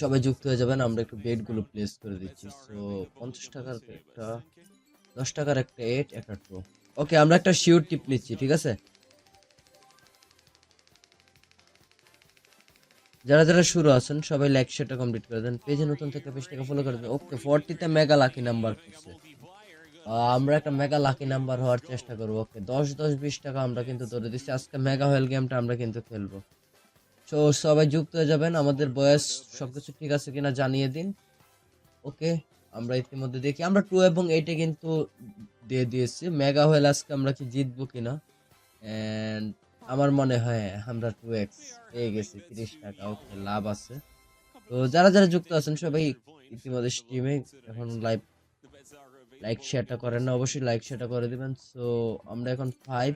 সবাই যুক্ত হয়ে যাবেন, আমরা একটু বেডগুলো প্লেস করে দিচ্ছি। সো পঞ্চাশ টাকার একটা, দশ টাকার একটা এট একটা টু ওকে আমরা একটা শিওর টিপ নিচ্ছি, ঠিক আছে? যারা যারা শুরু আছেন, সবাই লাইক শেয়ারটা কমপ্লিট করে দেন। পেজে নতুন থেকে পেজটাকে ফলো করে দেন ওকে ফোরটিতে মেগা লাকি নাম্বার করছে। আমরা একটা মেগা লাকি নাম্বার হওয়ার চেষ্টা করব। ওকে দশ দশ, বিশ টাকা আমরা কিন্তু ধরে দিচ্ছি। আজকে মেগা হোয়েল গেমটা আমরা কিন্তু খেলব। তো সবাই যুক্ত হয়ে যাবেন, আমাদের বয়স সবকিছু ঠিক আছে কিনা জানিয়ে দিন। ওকে, আমরা ইতিমধ্যে দেখি। আমরা টু এবং এইটে কিন্তু দিয়ে দিয়েছি। মেগা হোয়েল আজকে আমরা কি জিতবো কিনা? এন্ড আমার মনে হয় আমরা টু এক্স পেয়ে গেছি, তিরিশ টাকা। ওকে, লাভ আছে। তো যারা যারা যুক্ত আছেন সবাই ইতিমধ্যে স্ট্রিমে এখন লাইভ লাইক শেয়ারটা করেন না। অবশ্যই লাইক শেয়ারটা করে দিবেন। সো আমরা এখন ফাইভ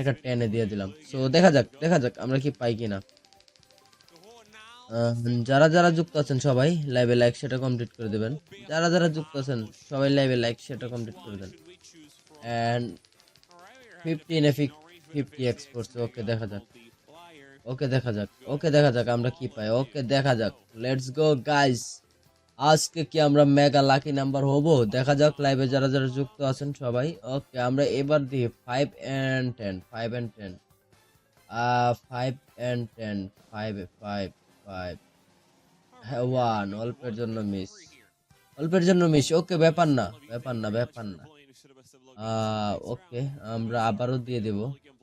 একটা টেনে দিয়ে দিলাম। সো দেখা যাক দেখা যাক আমরা কি পাই কিনা। যারা যারা যুক্ত আছেন সবাই লাইভে লাইক সেটা কমপ্লিট করে দেবেন। যারা যারা যুক্ত আছেন সবাই লাইভে লাইক সেটা কমপ্লিট করে দেন অ্যান্ড ফিফটিন এফিক ফিফটি এক্সপোর্টস ওকে দেখা যাক। ওকে দেখা যাক, ওকে দেখা যাক আমরা কি পাই। ওকে দেখা যাক। লেটস গো গাইস আজকে কি আমরা মেগা লাকি নাম্বার হব? দেখা যাক লাইভে যারা যারা যুক্ত আছেন সবাই। ওকে, আমরা এবার দিই five and ten five and ten five and ten five five five হ্যাঁ ওয়ান অল্পের জন্য মিস অল্পের জন্য মিস ওকে ব্যাপার না ব্যাপার না ব্যাপার না। ওকে আমরা আবারও দিয়ে দেব।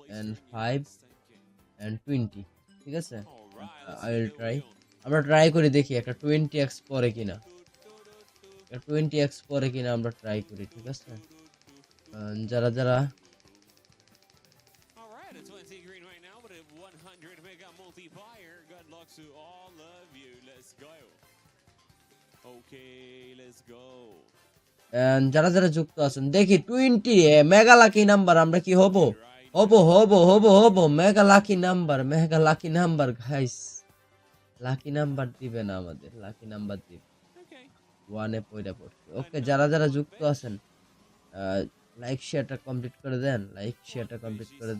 অ্যান্ড ফাইভ অ্যান্ড টোয়েন্টি ঠিক আছে? আই ট্রাই আমরা ট্রাই করে দেখি, একটা টোয়েন্টি এক্স পরে কিনা। টোয়েন্টি এক্স পরে কিনা আমরা ট্রাই করি, ঠিক আছে? যারা যারা to all of you. Let's go. Okay, let's go. যারা যারা যুক্ত আছেন দেখি টোয়েন্টি মেগা লাকি নাম্বার আমরা কি হব হব হব হব হব mega lucky number mega lucky number guys lucky number দিবে না আমাদের লাকি নাম্বার দিবে. ওয়ানে পয়টা পড়ছে ওকে যারা যারা যুক্ত আছেন লাইক শেয়ারটা কমপ্লিট করে দেন লাইক শেয়ারটা কমপ্লিট করে দেন